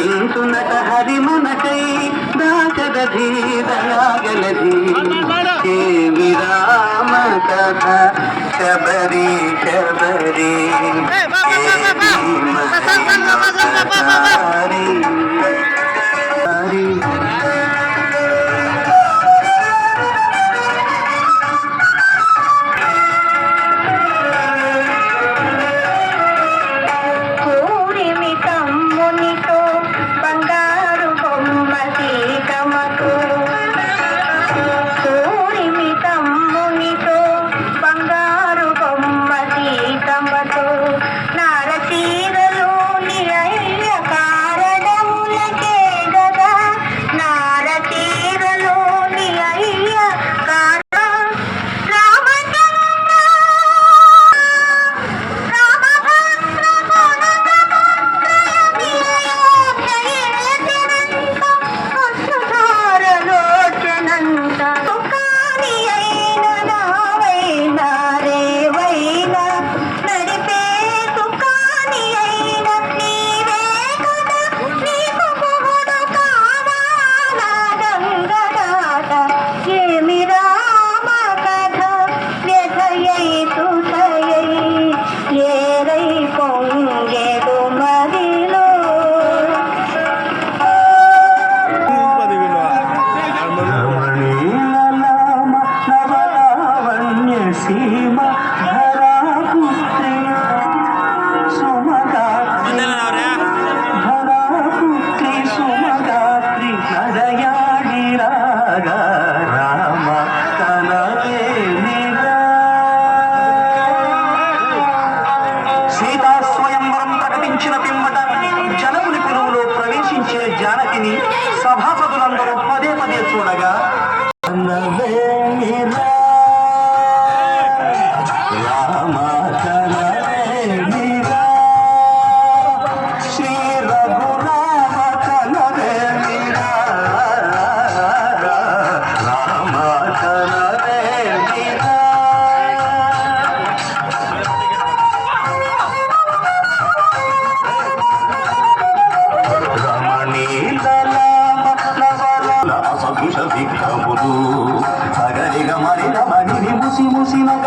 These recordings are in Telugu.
వింటునట హరిమునకై దాచదీదయాగలది కేవి రామ కథ శబరి శబరి.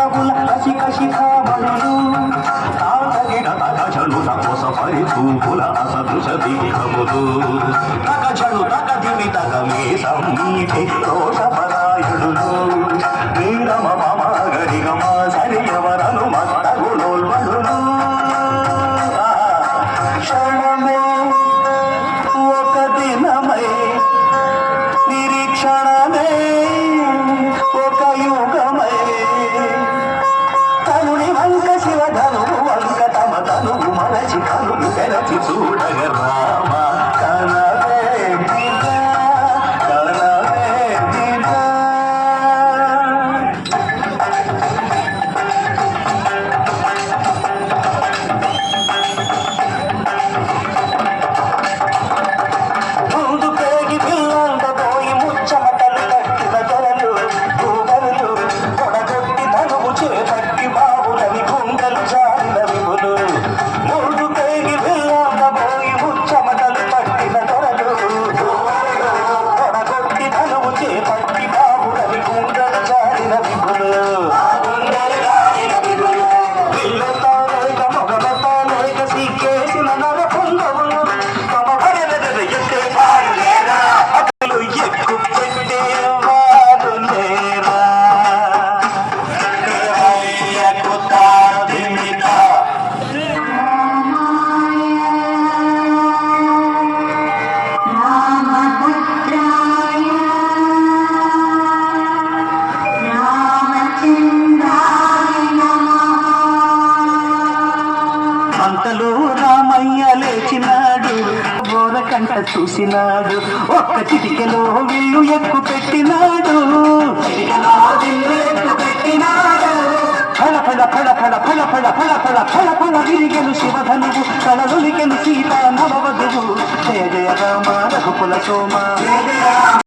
కడబుల కసిక శిఖామణులు తాతగిడ తగజలు తపస పరిచూపుల అసదృశ దీపములు తగజలు తగదిమి తగమే సమీతి రోషపరాయుడు నీరమ మమ సరియవరను మత్తగులోల్వలును క్షణమే ఒక దినమై నిరీక్షణమే చూసినాడు. ఒక్క చిటికెలో విల్లు ఎక్కు పెట్టినాడు. చిటికెలో విల్లు ఎక్కు పెట్టినాడు ఫళ ఫళ ఫళ ఫళ ఫళ ఫళ విరిగెను శివధనువు కళలొలికెను సీత నవవధువు. జయ జయ రామ రఘుకుల సోమ.